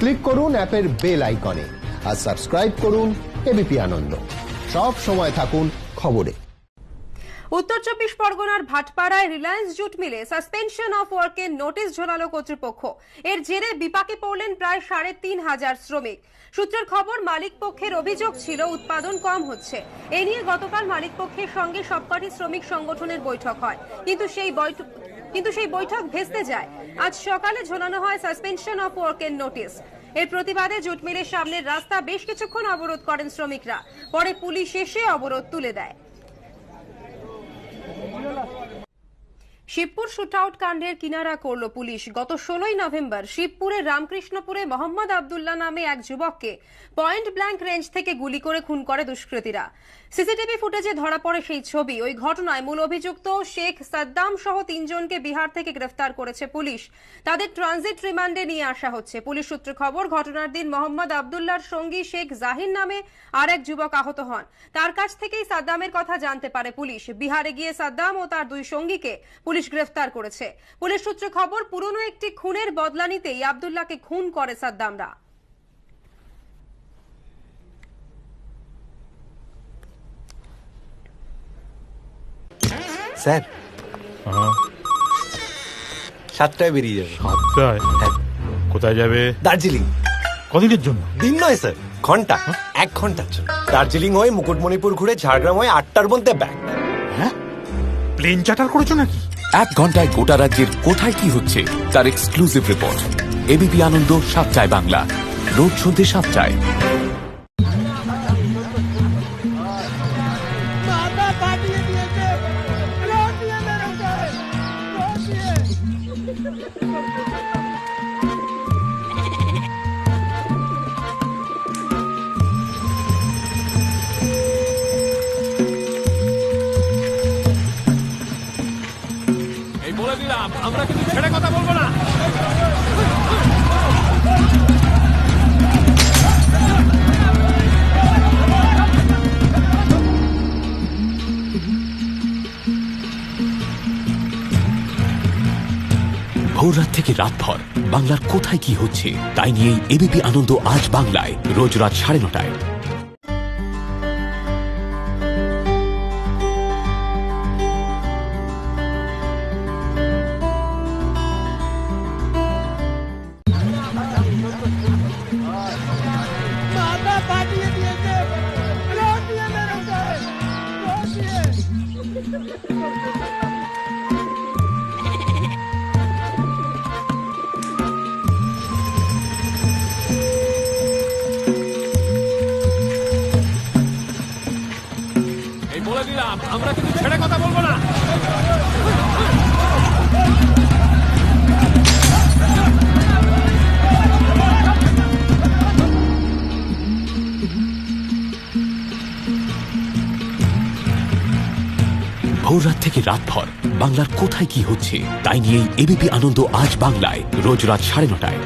Click করুন অ্যাপের bell আইকনে আর সাবস্ক্রাইব করুন এবিপি আনন্দ। সব সময় থাকুন খবরে। উত্তর চব্বিশ পরগনার ভাটপাড়ায় রিলায়েন্স জুট মিলে সাসপেনশন অফ ওয়ার্কের নোটিশ ঝোলালো কর্তৃপক্ষ। এর জেরে বিপাকে পড়লেন প্রায় সাড়ে তিন হাজার শ্রমিক। সূত্রের খবর, মালিক পক্ষের অভিযোগ ছিল, উৎপাদন কম হচ্ছে। এ নিয়ে গতকাল মালিক পক্ষের সঙ্গে সবকটি শ্রমিক সংগঠনের বৈঠক হয়। কিন্তু সেই বৈঠক কিন্তু সেই বৈঠক ভেস্তে যায়। আজ সকালে ঝোলানো হয় সাসপেনশন অফ ওয়ার্কের নোটিশ এর প্রতিবাদে জুট মিলের সামনের রাস্তা বেশ কিছুক্ষণ অবরোধ করেন শ্রমিকরা। পরে পুলিশ এসে অবরোধ তুলে দেয়। শিবপুর শুটআউট কাণ্ডের কিনারা করল পুলিশ। গত ষোলোই নভেম্বর শিবপুরের রামকৃষ্ণপুরে মোহাম্মদ আবদুল্লাহ নামে এক যুবককে পয়েন্ট ব্ল্যাঙ্ক রেঞ্জ থেকে গুলি করে খুন করে দুষ্কৃতীরা। সিসিটিভি ফুটেজে ধরা পড়ে সেই ছবি। ওই ঘটনায় মূল অভিযুক্ত শেখ সাদ্দাম সহ তিনজনকে বিহার থেকে গ্রেফতার করেছে পুলিশ। তাদের ট্রানজিট রিমান্ডে নিয়ে আসা হচ্ছে। পুলিশ সূত্রে খবর, ঘটনার দিন মোহাম্মদ আবদুল্লাহর সঙ্গী শেখ জাহির নামে আর এক যুবক আহত হন। তার কাছ থেকেই সাদ্দামের কথা জানতে পারে পুলিশ। বিহারে গিয়ে সাদ্দাম ও তার দুই সঙ্গীকে পুলিশ গ্রেফতার করেছে। পুলিশ সূত্রে খবর পুরনো একটি খুনের বদলা নিতেই আবদুল্লাহকে খুন করে সাদ্দামরা। স্যার। সাতটায় বেরিয়ে যাবে। সাতটায়? কোথায় যাবে? দার্জিলিং। কদিনের জন্য? দিন নয় স্যার। ঘণ্টা। এক ঘণ্টার জন্য। দার্জিলিং হয়ে মুকুটমণিপুর ঘুরে ঝাড়গ্রাম হয়ে আটটার মধ্যে ব্যাক। হ্যাঁ? প্লেন চার্টার করেছ নাকি? এক ঘন্টায় গোটা রাজ্যের কোথায় কি হচ্ছে, তার এক্সক্লুসিভ রিপোর্ট এবিপি আনন্দ, সাতটায় বাংলা। রোড সন্ধ্যে সাতটায়। Thank ফাটিয়ে ছেড়ে কথা বলব না। ভোর রাত থেকে রাতভর বাংলার কোথায় কি হচ্ছে, তাই নিয়েই এবিপি আনন্দ আজ বাংলায়, রোজ রাত সাড়ে নটায়। বলে দিলাম আমরা কিন্তু ছেড়ে কথা বলব না। ভোর রাত থেকে রাতভর, বাংলার কোথায় কি হচ্ছে, তাই নিয়েই এবিপি আনন্দ আজ বাংলায়, রোজ রাত সাড়ে নটায়।